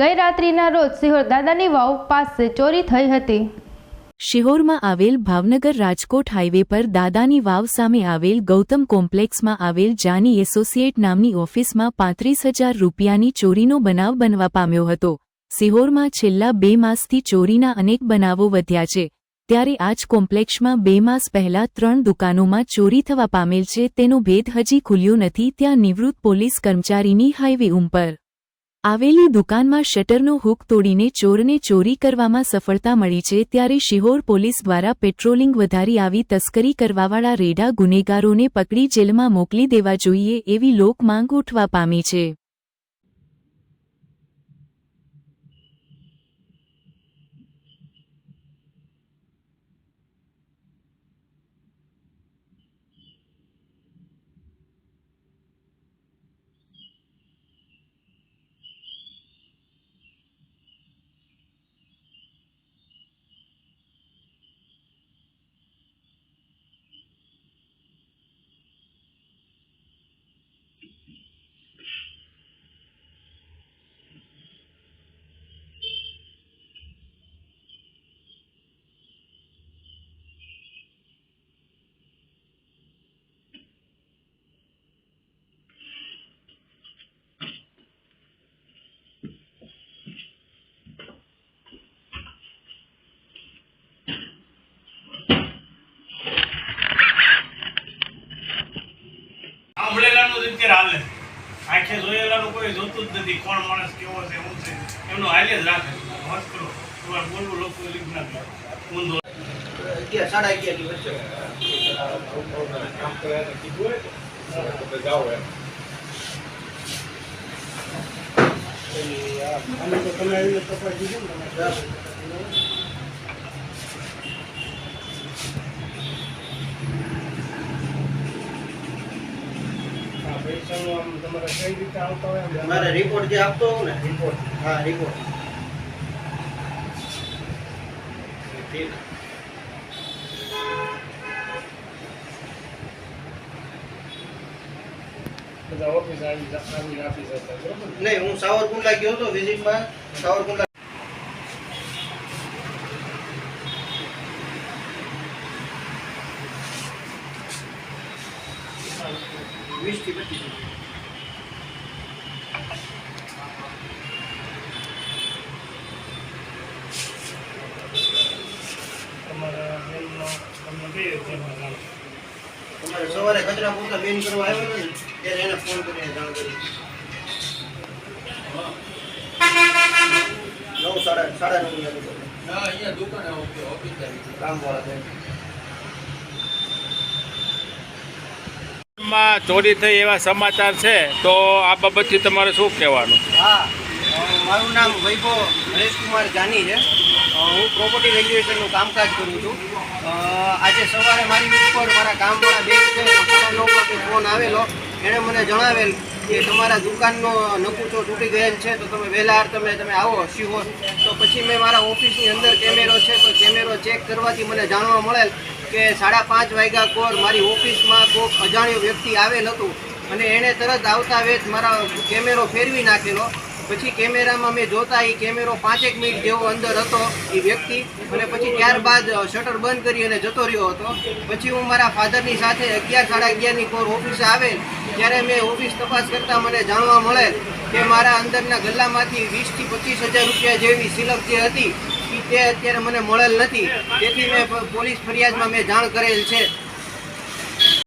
ગઈ રાત્રિના રોજ સિહોર દાદાની વાવ પાસે ચોરી થઈ હતી. શિહોરમાં આવેલ ભાવનગર રાજકોટ હાઈવે પર દાદાની વાવ સામે આવેલ ગૌતમ કોમ્પ્લેક્સમાં આવેલ જાની એસોસિએટ નામની ઓફિસમાં પાંત્રીસ હજાર રૂપિયાની ચોરીનો બનાવ બનવા પામ્યો હતો. સિહોરમાં છેલ્લા બે માસથી ચોરીના અનેક બનાવો વધ્યા છે. ત્યારે આ જ કોમ્પ્લેક્ષમાં બે માસ પહેલા ત્રણ દુકાનોમાં ચોરી થવા પામેલ છે તેનો ભેદ હજી ખુલ્યો નથી ત્યાં નિવૃત્ત પોલીસ કર્મચારીની હાઈવે ઉપર આવેલી દુકાનમાં શટરનો હૂક તોડીને ચોરને ચોરી કરવામાં સફળતા મળી છે ત્યારે શિહોર પોલીસ દ્વારા પેટ્રોલિંગ વધારી આવી તસ્કરી કરવાવાળા રેડા ગુનેગારોને પકડી જેલમાં મોકલી દેવા જોઈએ એવી લોકમાંગ ઉઠવા પામી છે. સાંભળેલાનું હાલે. આંખે જોયેલાનું કોઈ જોતું જ નથી કોણ માણસ કેવો છે શું છે. એમનો હાલે જ રાખે. મત કરો. તમારે બોલવું લોકો લીધ ના કરે ઊંધો. અગિયાર સાડા અગિયારની વચ્ચે મારે રિપોર્ટ જે આપતો હોઉં ને? રિપોર્ટ હા રિપોર્ટ ઠીક. નહીં હું સાવરકુંડલા ગયો હતો વિઝિટમાં સાવરકુંડલા વીસથી પચીસ તમારા સવારે કચરા પૂરતા બેન કરવા આવ્યો ને ત્યારે એને ફોન કરીને જાણ કરી. નવ સાડા સાડા નવ વાગે કામ વાળા બેનમાં ચોરી થઈ એવા સમાચાર છે, તો આ બાબતથી તમારે શું કહેવાનું? હા, મારું નામ વૈભવ હરેશકુમાર જાની છે. હું પ્રોપર્ટી રેગ્યુલેશનનું કામકાજ કરું છું. આજે સવારે મારી ઉપર મારા કામવાળા બેન છે ફોન આવેલો. એણે મને જણાવેલ કે તમારા દુકાનનો નકુચો તૂટી ગયેલ છે, તો તમે વહેલા તમે તમે આવો, શિહોર. તો પછી મેં મારા ઓફિસની અંદર કેમેરો છે, તો કેમેરો ચેક કરવાથી મને જાણવા મળેલ કે સાડા પાંચ વાગ્યા કોર મારી ઓફિસમાં કોઈક અજાણ્યો વ્યક્તિ આવેલ હતું અને એણે તરત આવતા વેત મારા કેમેરો ફેરવી નાખેલો. પછી કેમેરામાં મેં જોતા એ કેમેરો પાંચેક મિનિટ જેવો અંદર હતો એ વ્યક્તિ. અને પછી ત્યારબાદ શટર બંધ કરી અને જતો રહ્યો હતો. પછી હું મારા ફાધરની સાથે અગિયાર સાડા અગિયારની કોર ઓફિસે આવેલ. ત્યારે મેં ઓફિસ તપાસ કરતાં મને જાણવા મળે કે મારા અંદરના ગલ્લામાંથી વીસથી પચીસ હજાર રૂપિયા જેવી સિલક જે હતી તે અત્યારે મને મળેલ નથી. તેથી મેં પોલીસ ફરિયાદમાં મેં જાણ કરેલ છે.